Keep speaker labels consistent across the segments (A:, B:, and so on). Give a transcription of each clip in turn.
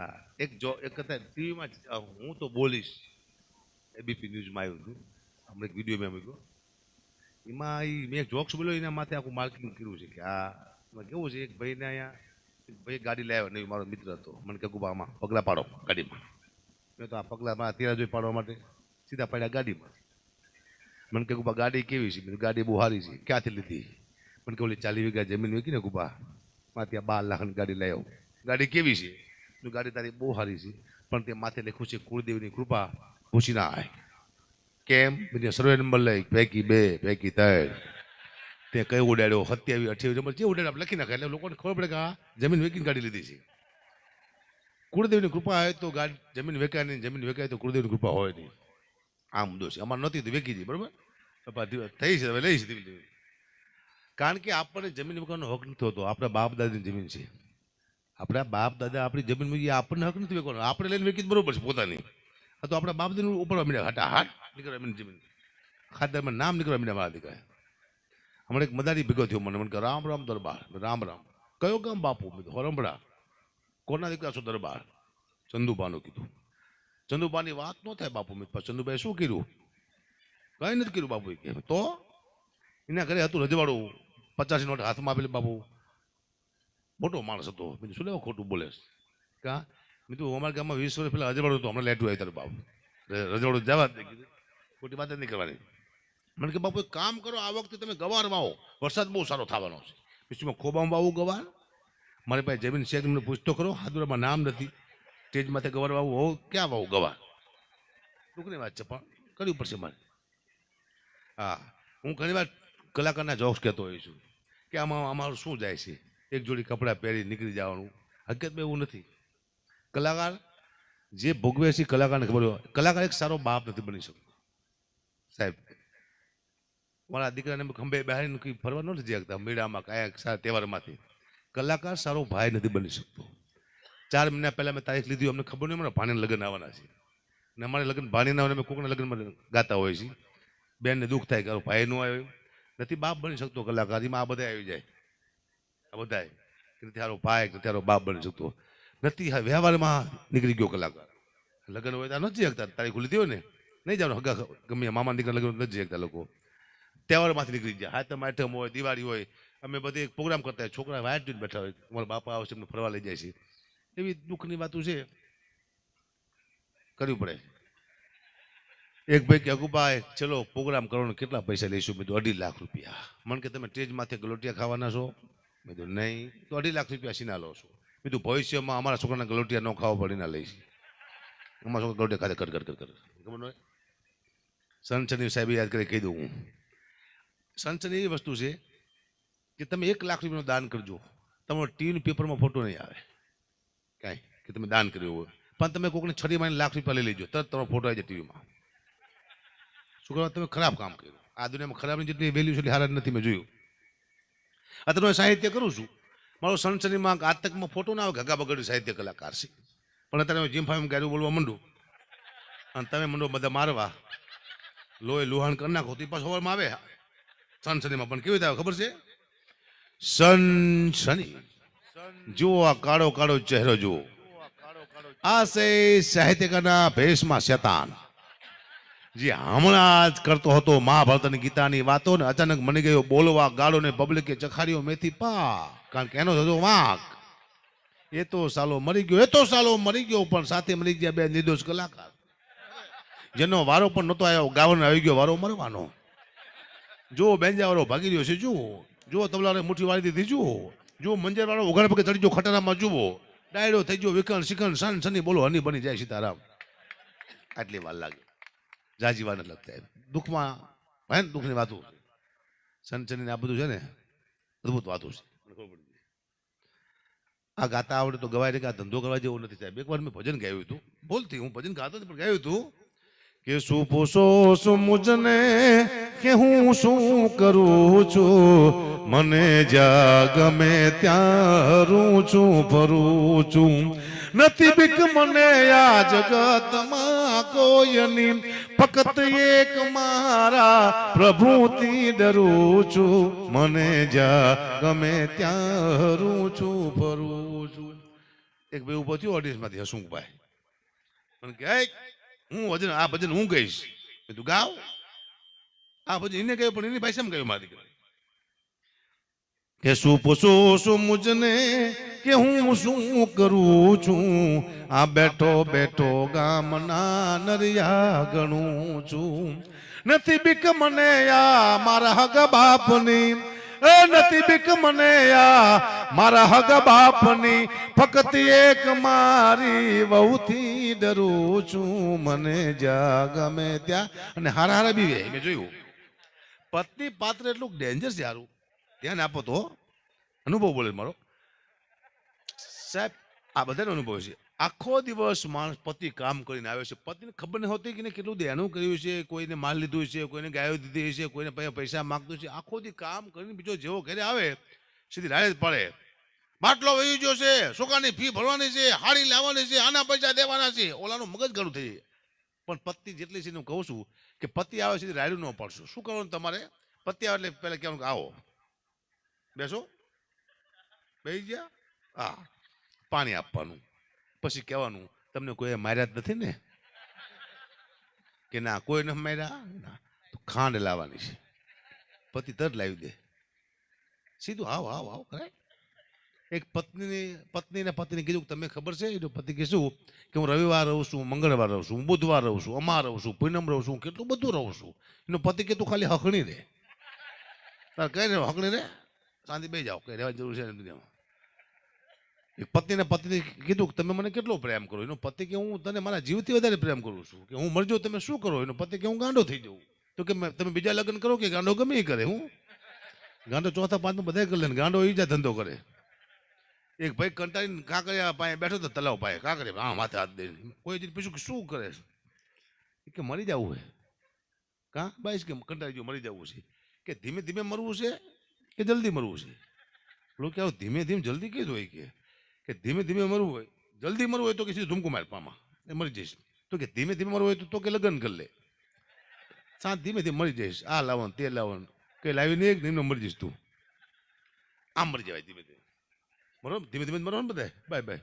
A: હા. એક જો, એક ટીવીમાં હું તો બોલીશ. એબીપી ન્યૂઝમાં આવ્યું હતું. હમણાં એક વીડિયો મેં મૂક્યો. એમાં એ મેં એક જોક્સ બોલ્યો, એના માથે આખું માર્કિંગ કર્યું છે કે આ કેવું છે, એક ભાઈને અહીંયા, એક ભાઈ ગાડી લાવ્યો નહીં મારો મિત્ર હતો. મને કે આમાં પગલાં પાડો ગાડીમાં. મેં તો આ પગલાં મારા તેરા જોઈ પાડવા માટે સીધા પાડ્યા ગાડીમાં. મને કે ગુબા, ગાડી કેવી છે? ગાડી બહુ સારી છે. ક્યાંથી લીધી? મને કે ઓલી ચાલી વીઘા જમીન વેકી ને, ગુબા માં ત્યાં બાર લાખની ગાડી આવું. ગાડી કેવી છે? મેં ગાડી તારી બહુ સારી છે, પણ તે માથે લખ્યું છે, કુળદેવીની કૃપા ઘૂસી ના આવે કેમ? બીજા સર્વે નંબર લઈ પૈકી બે પૈકી ત્રણ. તે કઈ ઉડાડ્યો? સત્યાવીસ, અઠ્યાવીસ નંબર જે ઉડાડ્યો આપણે લખી નાખે એટલે લોકોને ખબર પડે કે આ જમીન વેકીને ગાડી લીધી છે. કુળદેવની કૃપા હોય તો ગાડી જમીન વેકાય નહીં, જમીન વેકાય તો કુળદેવની કૃપા હોય નહીં. આ મુદ્દો છે. અમારે નહોતી તો વેકી જઈ બરાબર? થઈ છે, હવે લઈ છે કારણ કે આપણને જમીન વેકવાનો હક નથી હોતો. આપણા બાપ દાદાની જમીન છે. આપણા બાપ દાદા આપણી જમીન મૂકી આપણને હક નથી વેકવાનો આપણે લઈને વેકી બરોબર છે પોતાની. આ તો આપણા બાપ દાદા ઉપર અમીને હાટા હાટ નીકળે અમીને જમીન. ખાતરમાં નામ નીકળે અમીને મારા દીકરા હમણાં એક મદારી ભેગો થયો મને. મને કે રામ રામ દરબાર. રામ રામ. કયો ગામ બાપુ? હરંભળા. કોના દીકરા છો દરબાર? ચંદુબાનું કીધું. ચંદુબાની વાત ન થાય બાપુ મેં કીધું, ચંદુભાઈ શું કર્યું? કઈ નથી કર્યું બાપુ કે તો એના ઘરે હતું રજવાડું. પચાસી નોટ હાથમાં આપેલી બાપુ. મોટો માણસ હતો. મેં શું લેવા ખોટું બોલે કા? મેં તો અમારા ગામમાં વીસ વર્ષ પહેલાં રજવાડું હતું. હમણાં લેટું આવી તારું બાપુ. રજવાડું જવા જ નહીં ખોટી વાત જ નહીં કરવાની. મને કે બાપુ કામ કરો, આ વખતે તમે ગવાર વાવો. વરસાદ બહુ સારો થવાનો છે. પછી ખોબામાં વાવું ગવાર? મારી પાસે જમીન શેખ મને પૂછતો ખરો. હાદુરામાં નામ નથી. સ્ટેજ માથે ગવાર વાવું. હોવ ક્યાં વાવું ગવાર? ટૂંકની વાત છે, પણ કરવી પડશે મારે. હા, હું ઘણી વાર કલાકારના જોક્સ કહેતો હોઉં છું કે આમાં અમારું શું જાય છે? એક જોડી કપડાં પહેરી નીકળી જવાનું. હકીકતમાં એવું નથી. કલાકાર, જે ભોગવે છે કલાકારને ખબર હોય. કલાકાર એક સારો બાપ નથી બની શકતો. સાહેબ, મારા દીકરાને ખંભે બહાર ફરવા નથી જઈ મેળામાં કયા સારા તહેવારમાંથી. કલાકાર સારો ભાઈ નથી બની શકતો. ચાર મહિના પહેલાં મેં તારીખ લીધી અમને ખબર નહીં મને ભાણીને લગ્ન આવવાના છે. ને અમારે લગ્ન ભાણીના આવે અમે કોકના લગ્નમાં ગાતા હોય છે બેનને દુઃખ થાય કે ભાઈ ન આવ્યો. નથી બાપ બની શકતો કલાકાર, એમાં આ બધા આવી જાય. આ બધા નથી ભાઈ, કે બાપ બની શકતો. નથી વ્યવહારમાં નીકળી ગયો કલાકાર લગ્ન હોય તો નથી શકતા તારીખ ખુલી હોય ને. નહીં જવાનું. હગા ગમે મામા દીકરા લગ્ન નથી શકતા લોકો. તહેવારમાંથી નીકળી ગયા. હાથમ આઠમ હોય, દિવાળી હોય. અમે બધે એક પ્રોગ્રામ કરતા હોય. છોકરા વાટ જોઈને બેઠા હોય. અમારા બાપા આવશે એમને ફરવા લઈ જાય છે. એવી દુઃખની વાતો છે. કરવી પડે. એક ભાઈ કે અગુભાઈ ચલો પ્રોગ્રામ કરવાનો કેટલા પૈસા લઈશું? મેં અઢી લાખ રૂપિયા. મને કે, તમે સ્ટેજમાંથી માથે ગલોટિયા ખાવાના છો? મેં કીધું, નહીં, તો અઢી લાખ રૂપિયા સીના લો છો. તો ભવિષ્યમાં અમારા છોકરાના ગલોટિયા ન ખાવા પડીને લઈશ. અમારા છોકરા ગલોટિયા ખાતે કર કર કર કર ખબર ન હોય સાહેબે યાદ કરી કહી દઉં હું. સનસની એવી વસ્તુ છે કે તમે એક લાખ રૂપિયાનું દાન કરજો. તમારો ટીવીની પેપરમાં ફોટો નહીં આવે. કાંઈ કે તમે દાન કર્યું હોય. પણ તમે કોઈકને છરી મારીને લાખ રૂપિયા લઈ લેજો. તરત તમારો ફોટો આવી જાય ટીવીમાં. શું કરવા તમે ખરાબ કામ કર્યું. આ દુનિયામાં ખરાબની જેટલી વેલ્યુ છે એટલી હારા નથી મેં જોયું. તો હું સાહિત્ય કરું છું. મારો સનસનીમાં આતકમાં ફોટો ના આવે ઘગા બગડ્યું સાહિત્ય કલાકાર છે. પણ અત્યારે હું જીમ ફાઈમ ગાડું બોલવા માંડું. અને તમે મંડો બધા મારવા. લોહી લુહાણ કરી નાખો, તો એ પાછું સવારમાં આવે. સનસનીમાં પણ કેવી રીતે આવે, ખબર છે? સનસની. જુઓ આ કાળો કાળો ચહેરો જુઓ. આ છે સાહિત્યકારના ભેષમાં શેતાન. જે હમણાં જ કરતો હતો મહાભારત અને ગીતાની વાતો ને અચાનક મને ગયો બોલવા ગાળો ને પબ્લિકે ચખાડ્યો મેથી પા કારણ કે એનો થતો વાંક. એ તો સાલો મરી ગયો, એ તો સાલો મરી ગયો, પણ સાથે મરી ગયા બે નિર્દોષ કલાકાર. જેનો વારો પણ નહોતો આવ્યો, ગાવાનો આવી ગયો વારો મરવાનો. જો બેંજાવાળો ભાગી રહ્યો છે, જુઓ. જુઓ તબલાને મુઠ્ઠી વાળી દીધી, જુઓ. જુઓ મંજર વાળો ઉઘાડ પગે ચડી જુઓ ખટારામાં, જુઓ. ડાયડો થઈ ગયો વિકણ શિકણ સન, સની, બોલો, હની બની જાય સીતારામ. આટલી વાર લાગે જાજી લગતા એમ. દુઃખમાં ભયાન દુઃખની વાતો. સનચની આ બધું છે ને, અદભુત વાતો છે. આ ગાતા આવડે તો ગવાય કે આ ધંધો કરવા જેવો નથી સાહેબ. એકવાર મેં ભજન ગાયું હતું. બોલતી, હું ભજન ગાતો પણ ગાયું હતું. કે શું પૂછો, શું મુજને, કે હું શું કરું છું? મને જ્યાં ગમે ત્યાં હરું છું ફરું છું. નથી બીક મને આ જગતમાં કોઈની. ફક્ત એક મારા પ્રભુથી ડરું છું. મને જા ગમે ત્યાં હરું છું ફરું છું. એક ભાઈ ઊભો થયો ઓડિયન્સમાંથી હસમુખભાઈ. મને કે "એય, હું ભજન આ ભજન હું કહીશ મેં ગાવ. આ ભજન એને કહ્યું પણ એની ભાઈ ભાષામાં કહ્યું મારી કે શું પૂછો શું મુજને? કે હું શું કરું છું? આ બેઠો બેઠો ગામના નરિયા ગણું છું. નથી બીક મને આ મારા હગ બાપની, એ નથી બીક મને આ મારા હગ બાપની, ફક્ત એક મારી વહુથી ડરું છું. મને જ્યાં ગમે ત્યાં. અને હારા હારા બી મેં જોયું. પત્ની પાત્ર એટલું ડેન્જર છે હારું ધ્યાન આપો તો. અનુભવ બોલે મારો. સાહેબ, આ બધાનો અનુભવ છે. આખો દિવસ માણસ પતિ કામ કરીને આવે છે. પતિને ખબર નહીં હોતી કે કેટલું દેણું કર્યું છે, કોઈને માલ લીધું છે, કોઈને ગાયો દીધી છે, કોઈને પૈસા માગતું છે. આખો દી કામ કરીને બીજો જેવો ઘરે આવે, સીધી રાડે જ પડે. બાટલો વહી ગયો છે છોકરાની ફી ભરવાની છે, હાડી લાવવાની છે, આના પૈસા દેવાના છે. ઓલાનું મગજ ઘણું થઈ જાય. પણ પત્ની જેટલી છે હું કહું છું કે પતિ આવે છે રાડ્યું ન પડશું. શું કરવાનું તમારે? પતિ આવે એટલે પહેલાં કહેવાનું આવો. બેસો. બેસી ગયા? હા. પાણી આપવાનું. પછી કહેવાનું, તમને કોઈ માર્યા જ નથી ને? કે ના, કોઈ ન માર્યા? ના. તો ખાંડ લાવવાની છે. પતિ તર લાવી દે. સીધું, આવ આવ આવ, કરાય. એક પત્નીની, પત્નીને પતિને કીધું કે તમને ખબર છે? એનો પતિ કે, શું? કે હું રવિવાર રહું છું, મંગળવાર રહું છું, હું બુધવાર રહું છું, અમાર રહું છું, પૂનમ રહું છું કેટલું બધું રહું છું. એનો પતિ કે, તું ખાલી હકણી રે. તારે કઈ રે હકણી રે? શાંતિ બે જાઓ, કઈ રહેવાની જરૂર છે દુનિયામાં? પત્નીને પત્ની કીધું કે તમે મને કેટલો પ્રેમ કરો? એનો પતિ કે હું તને મારા જીવથી વધારે પ્રેમ કરું છું. કે હું મરજો તમે શું કરો? એનો પતિ કે હું ગાંડો થઈ જઉં. તો કે તમે બીજા લગ્ન કરો કે ગાંડો ગમે એ કરે, હું? ગાંડો ચોથા પાંચમાં બધા કરી લે ગાંડો એ જ ધંધો કરે. એક ભાઈ કંટાળીને કાંકરિયા પાસે બેઠો તો તલાવ પાસે કાંકરી હા માથે હાથ દઈને. કોઈ જ પૂછ્યું કે શું કરે કે મરી જવું છે કાં? બાઈશ કે કંટાળી ગયો, મરી જવું છે. કે ધીમે ધીમે મરવું છે કે જલ્દી મરવું છે? લોકો કે ધીમે ધીમે જલ્દી કીધું હોય કે. કે ધીમે ધીમે મરવું હોય, જલ્દી મરવું હોય તો કે સીધું ધૂમકું માર એ મરી જઈશ. તો કે ધીમે ધીમે મરવું હોય તો- તો કે લગ્ન કરી લે. સાત ધીમે ધીમે મરી જઈશ. આ લાવવાનું, તે લાવવાનું. કે લાવીને એક નિમ્ન મરી જઈશ તું. આમ મરી જવાય ધીમે ધીમે. બરોબર ધીમે ધીમે મરવાનું બધા બાય બાય.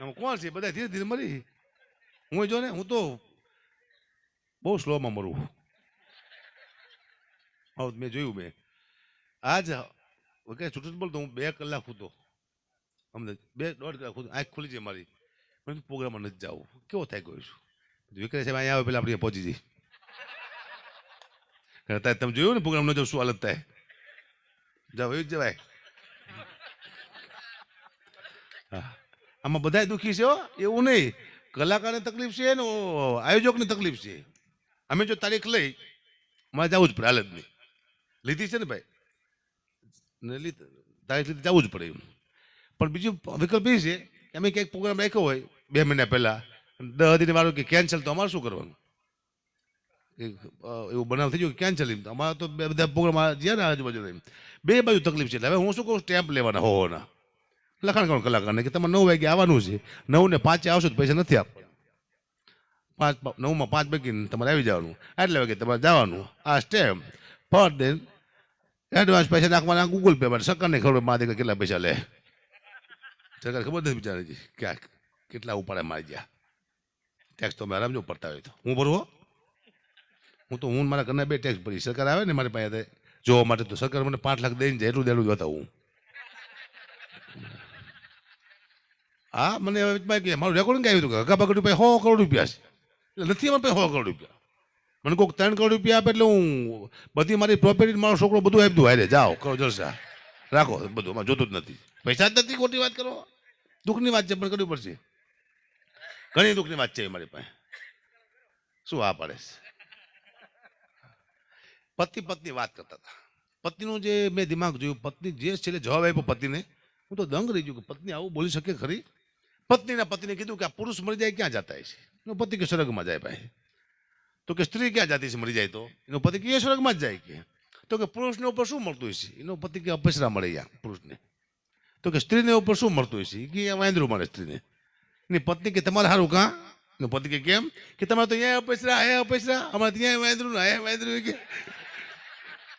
A: આમાં કોણ છે? બધા ધીરે ધીરે મરી. હું જો ને, હું તો બહુ સ્લોમાં મરું. હા મેં જોયું મેં. આજ વગેરે છૂટું બોલતો, હું બે કલાક હતો. અમને બે દોઢ કલાક આંખ ખુલી છે મારી. પણ પ્રોગ્રામમાં નથી જવું. કેવો થાય ગયો છું? વિક્રય સાહેબ અહીંયા આવે, પેલા આપણે પહોંચી જઈ અત્યારે તમે જોયું ને પ્રોગ્રામ ન જાવ શું હાલત થાય? જાવ એવું જવાય. આમાં બધાય દુઃખી છે એવું નહીં. કલાકારને તકલીફ છે ને આયોજકની તકલીફ છે. અમે જો તારીખ લઈ, મારે જવું જ પડે હાલત નહીં. લીધી છે ને ભાઈ? તારીખ લીધી જવું જ પડે એમ. પણ બીજું વિકલ્પ એ છે કે અમે ક્યાંક પ્રોગ્રામ રાખ્યો હોય, બે મહિના પહેલાં દસ દિન વાળું કે કેન્સલ તો અમારે શું કરવાનું? એવું બનાવ થઈ ગયો કે કેન્સલ એમ. તો અમારે તો બધા પ્રોગ્રામ જ્યાં ને આજુબાજુ એમ. બે બાજુ તકલીફ છે. એટલે હવે હું શું કહું? સ્ટેમ્પ લેવાના હોવાના લખાણ કરો કલાકારને કે તમારે નવ વાગે આવવાનું છે. નવ ને પાંચે આવશો તો પૈસા નથી આપવાના. પાંચ, નવમાં પાંચ વાગે તમારે આવી જવાનું. આટલા વાગે તમારે જવાનું. આ સ્ટેમ્પ પર ડે એડવાન્સ પૈસા નાખવાના ગૂગલ પે માટે. સરકારને ખબર મારે કેટલા પૈસા લે. સરકાર ખબર નથી બિચારી ક્યાંક કેટલા ઉપાડે મારી ગયા. ટેક્સ તો અમે આરામ જો પડતા હોય તો. હું ભરવો હો? તો, હું મારા ઘરના બે ટેક્સ ભરી. સરકાર આવે ને મારી પાસે જોવા માટે તો સરકાર મને પાંચ લાખ દઈને જાય, એટલું દેલું જોતા હું. હા, મને હવે મારું રેકોર્ડિંગ આવ્યું હતું કે? હગા બગડ રૂપિયા સો કરોડ રૂપિયા છે. એટલે નથી અમારે પાસે સો કરોડ રૂપિયા. મને કોઈક ત્રણ કરોડ રૂપિયા આપે એટલે હું બધી મારી પ્રોપર્ટી મારો છોકરો બધું આપી દઉં હારે જાઓ, કરો જલસા. રાખો, બધું જોતું જ નથી. પૈસા જ નથી ખોટી વાત કરો દુઃખની વાત છે, પણ કરવી પડશે. ઘણી દુઃખની વાત છે મારી પાસે. શું આ પાડે પતિ પત્ની વાત કરતા હતા. પત્નીનું જે મેં દિમાગ જોયું, પત્ની જે છેલ્લે જવાબ આપ્યો પતિને, હું તો દંગ રહી ગયો કે પત્ની આવું બોલી શકે ખરી? પત્નીના પતિને કીધું કે આ પુરુષ મરી જાય, ક્યાં જતા છે એનો પતિ કે સ્વર્ગમાં જાય ભાઈ? તો કે સ્ત્રી ક્યાં જાતી છે મરી જાય તો? એનો પતિ કે સ્વર્ગમાં જ જાય કે? તો કે પુરુષને ઉપર શું મળતું હશે? એનો પતિ કે અપસરા મળે યા પુરુષને. તો કે સ્ત્રીને ઉપર શું મળતું હશે? કે વાંદરું મળે સ્ત્રીને. ની પત્ની કે તમારે સારું કાં? ને પતિ કે કેમ? કે તમારે તો અહીંયા અપસરા અહીંયા અપસરા, અમારે ત્યાં વાંદરું ને અહીંયા વાંદરું કે.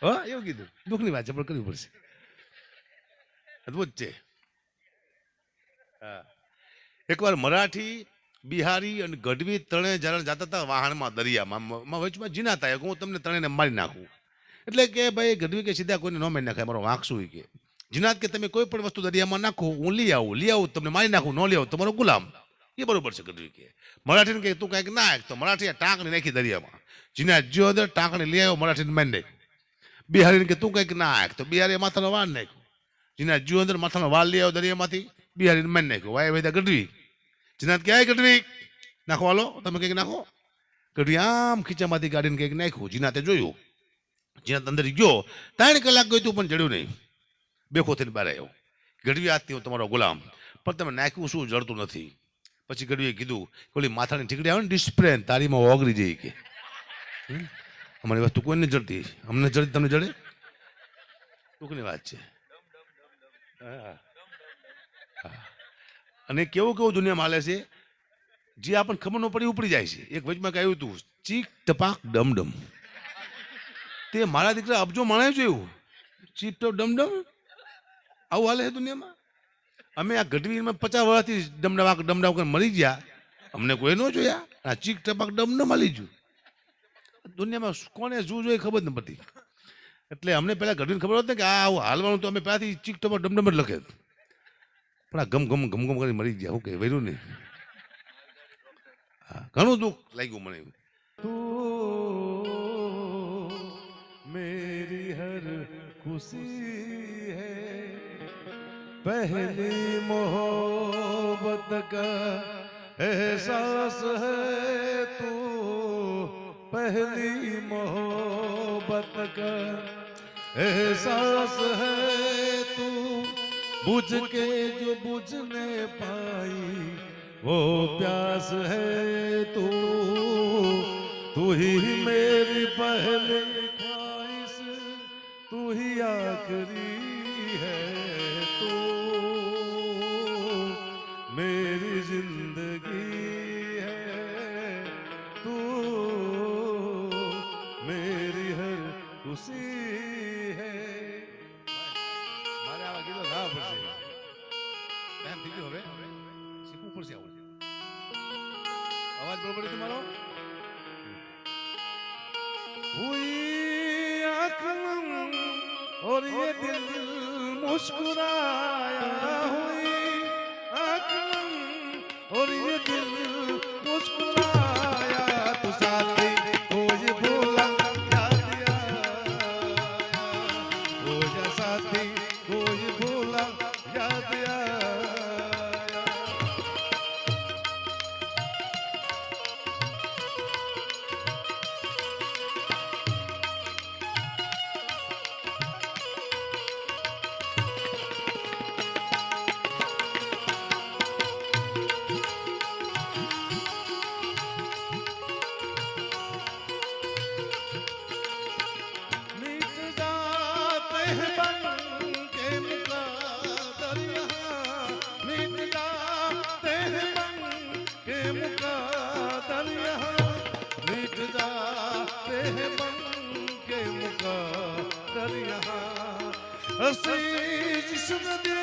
A: હા, એવું કીધું. દુઃખની વાત છે, પણ કરવી પડશે. અદભુત છે. હા. એકવાર મરાઠી, બિહારી અને ગઢવી ત્રણે જ્યારે જતા હતા વાહનમાં દરિયામાં વચમાં જીના હતા હું તમને ત્રણેને મારી નાખું. એટલે કે ભાઈ ગઢવી કે સીધા કોઈને ન મારી નાખાય, મારો વાંક શું કે? જીનાત કે તમે કોઈ પણ વસ્તુ દરિયામાં નાખો, હું લઈ આવું લઈ આવું, તમને મારી નાખું, ન લઈ આવું, તમારો ગુલામ. એ બરોબર છે ગઢવી કે. મરાઠીને કે તું કાંઈક નાખ, તો મરાઠીએ ટાંકણી નાખી દરિયામાં. જીનાત જો અંદર ટાંકણી લઈ આવ્યો, મરાઠીને મારી નાખ. બિહારીને કે તું કંઈક નાખ, તો બિહારી માથાનો વાળ નાખ્યો. જીનાત જો અંદર માથાનો વાળ લઈ આવ્યો દરિયામાંથી, બિહારીને માંડ નાખ્યો. વાય વેદા ગઢવી. જીનાત ક્યાંય ગઢવી, નાખો, હાલો, તમે કંઈક નાખો. ગઢવી આમ ખીચામાંથી કાઢીને કંઈક નાખ્યું જીનાતે જોયું. જીનાત અંદર ગયો, ત્રણ કલાક ગયું તું, પણ જડ્યું નહીં. બેખો થઈને બહાર આવ્યો. ગઢવી આજથી હું તમારો ગુલામ. પણ તમે નાખ્યું શું જડતું નથી? પછી ગઢવીએ કીધું ઓલી માથાની ઠીકડી આવે ને ડિસ્પ્રેન તારીમાં ઓગળી જઈ કે. અમારી વસ્તુ કોઈને જડતી. અમને જડતી તમને જડે? ટૂંકની વાત છે. અને કેવું કેવું દુનિયામાં હાલે છે? જે આપણને ખબર ન પડી ઉપડી જાય છે. એક વચમાં કહ્યું હતું, ચીક, ટપાક ડમ ડમ તે મારા દીકરા અબજો માણે જોયું ચીપ તો ડમ ડમ આવું હાલે છે દુનિયામાં? અમે આ ગઢવીમાં પચાસ વર્ષથી ડમડાવા ડમડાવ કરીને મરી ગયા. અમને કોઈ ન જોયા. આ ચીક ટપાક ડમ ન મળી ગયું. દુનિયામાં કોને શું જોઈએ ખબર ન પડતી એટલે અમને પહેલા ગઢવીને ખબર હતી કે આ આવું હાલવાનું તો અમે પહેલાંથી ચીક ટપાક ડમ ડમ જ લખે. પણ આ ગમ ગમ ગમ ગમ કરી મરી ગયા. હું કે વર્યું નહીં. હા, ઘણું દુઃખ લાગ્યું મને તું મેરી હર ખુશી पहली मोहब्बत का एहसास है तू। पहली मोहब्बत का एहसास है तू। बुझ के जो बुझने पाई, वो प्यास है तू। तू ही मेरी पहली ख्वाहिश, तू ही आखिरी અવાજ બરોબર છે તમારો हुई आंखों और ये दिल मुस्कुराया हुई आंखों और ये दिल જા રે બન કે મુકર યહાં હસી જિસ્મ દે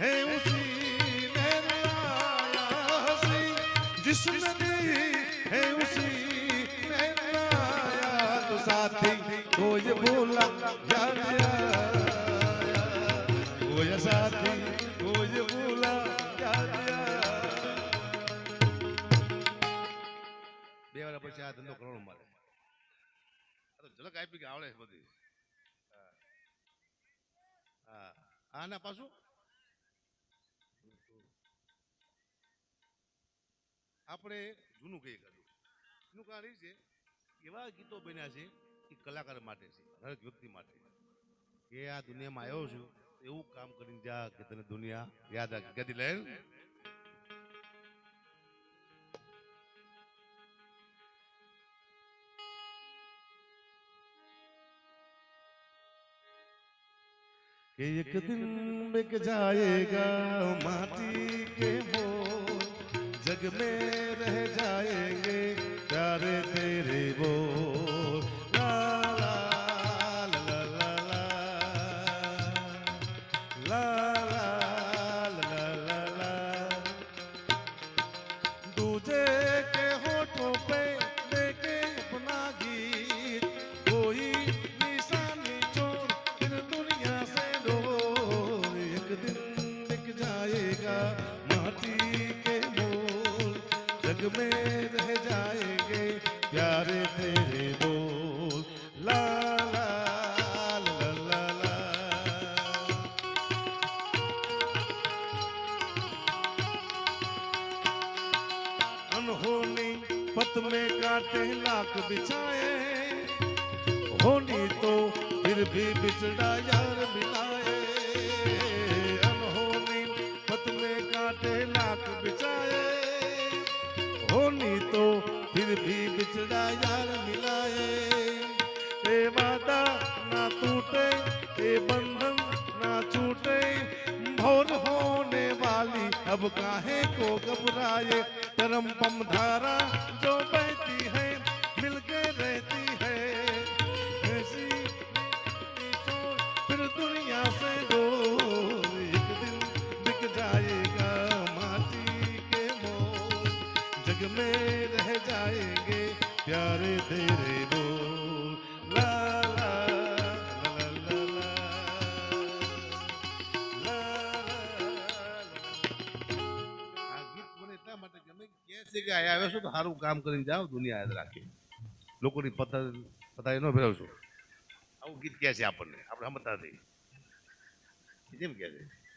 A: હે ઉસી ને આયા હસી જિસ્મ દે હે ઉસી ને આયા તો સાથી કોઈ ભૂલા યાર ઝલક આપી કે આવડે બધી. હા. હા. પાછું? આપણે જૂનું કહી કાઢું જૂનું કારણ એ છે? એવા ગીતો બન્યા છે એ કલાકાર માટે છે, હરેક વ્યક્તિ માટે. કે આ દુનિયામાં આવ્યો છું, એવું કામ કરીને જા કે તને દુનિયા યાદ રાખે ગદી લહેર एक दिन बिक जाएगा माटी के मोर जग में रह जाएंगे प्यारे तेरे बोल સારું કામ કરીને જાઓ, દુનિયા યાદ રાખે. લોકોની પતા પતાવી ન ફેરવશો આવું ગીત કહે છે આપણને. આપણે સમજતા નથી. કેમ કહે છે?